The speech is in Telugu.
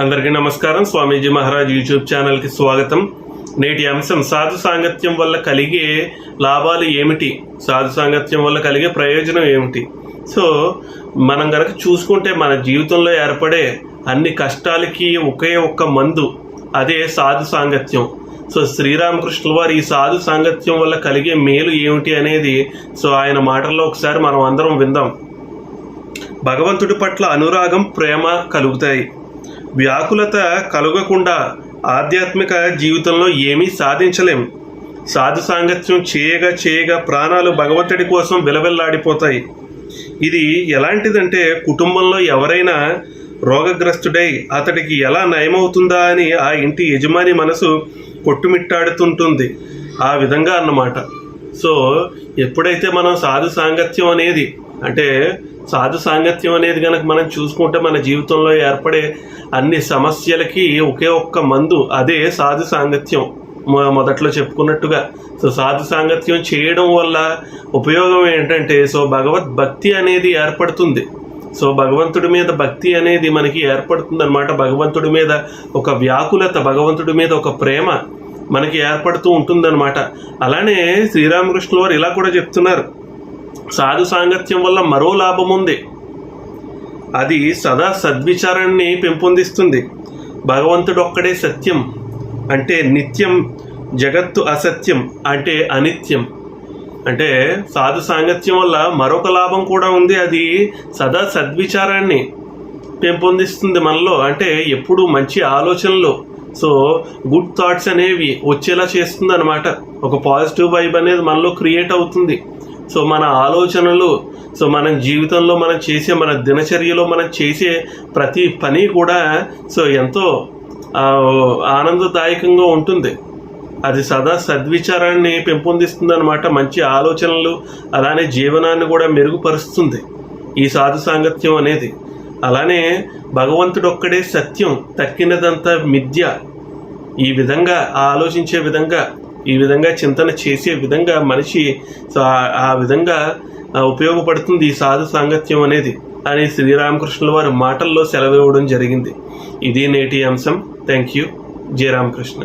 అందరికీ నమస్కారం. స్వామీజీ మహారాజ్ యూట్యూబ్ ఛానల్కి స్వాగతం. నేటి అంశం సాధు సాంగత్యం వల్ల కలిగే లాభాలు ఏమిటి? సాధు సాంగత్యం వల్ల కలిగే ప్రయోజనం ఏమిటి? సో మనం కనుక చూసుకుంటే మన జీవితంలో ఏర్పడే అన్ని కష్టాలకి ఒకే ఒక్క మందు అదే సాధు సాంగత్యం. సో శ్రీరామకృష్ణుల వారు ఈ సాధు సాంగత్యం వల్ల కలిగే మేలు ఏమిటి అనేది సో ఆయన మాటల్లో ఒకసారి మనం అందరం విందాం. భగవంతుడి పట్ల అనురాగం ప్రేమ కలుగుతాయి. వ్యాకులత కలగకుండా ఆధ్యాత్మిక జీవితంలో ఏమీ సాధించలేం. సాధు సాంగత్యం చేయగా చేయగా ప్రాణాలు భగవంతుడి కోసం విలవిల్లాడిపోతాయి. ఇది ఎలాంటిదంటే కుటుంబంలో ఎవరైనా రోగగ్రస్తుడై అతడికి ఎలా నయమవుతుందా అని ఆ ఇంటి యజమాని మనసు కొట్టుమిట్టాడుతుంటుంది. ఆ విధంగా అన్నమాట. సో ఎప్పుడైతే మనం సాధు సాంగత్యం అనేది అంటే సాధు సాంగత్యం అనేది కనుక మనం చూసుకుంటే మన జీవితంలో ఏర్పడే అన్ని సమస్యలకి ఒకే ఒక్క మందు అదే సాధు సాంగత్యం మొ- మొదట్లో చెప్పుకున్నట్టుగా. సో సాధు సాంగత్యం చేయడం వల్ల ఉపయోగం ఏంటంటే సో భగవద్భక్తి అనేది ఏర్పడుతుంది. సో భగవంతుడి మీద భక్తి అనేది మనకి ఏర్పడుతుంది అనమాట భగవంతుడి మీద ఒక వ్యాకులత భగవంతుడి మీద ఒక ప్రేమ మనకి ఏర్పడుతూ ఉంటుందన్నమాట. అలానే శ్రీరామకృష్ణుల వారు ఇలా కూడా చెప్తున్నారు. సాధు సాంగత్యం వల్ల మరో లాభం ఉంది. అది సదా సద్విచారాన్ని పెంపొందిస్తుంది. భగవంతుడు ఒక్కడే సత్యం అంటే నిత్యం జగత్తు అసత్యం అంటే అనిత్యం. అంటే సాధు సాంగత్యం వల్ల మరొక లాభం కూడా ఉంది. అది సదా సద్విచారాన్ని పెంపొందిస్తుంది మనలో. అంటే ఎప్పుడు మంచి ఆలోచనలు. సో గుడ్ థాట్స్ అనేవి వచ్చేలా చేస్తుంది అనమాట ఒక పాజిటివ్ వైబ్ అనేది మనలో క్రియేట్ అవుతుంది. సో మన ఆలోచనలు సో మన జీవితంలో మనం చేసే మన దినచర్యలో మనం చేసే ప్రతి పని కూడా సో ఎంతో ఆనందదాయకంగా ఉంటుంది. అది సదా సద్విచారాన్ని పెంపొందిస్తుంది అనమాట మంచి ఆలోచనలు అలానే జీవనాన్ని కూడా మెరుగుపరుస్తుంది ఈ సాధు సాంగత్యం అనేది. అలానే భగవంతుడు ఒక్కడే సత్యం తక్కినదంతా మిథ్య. ఈ విధంగా ఆలోచించే విధంగా ఈ విధంగా చింతన చేసే విధంగా మనిషి సో ఆ- విధంగా ఉపయోగపడుతుంది ఈ సాధు సాంగత్యం అనేది. అని శ్రీరామకృష్ణుల వారి మాటల్లో సెలవివ్వడం జరిగింది. ఇది నేటి అంశం. Thank you Jayaramakrishna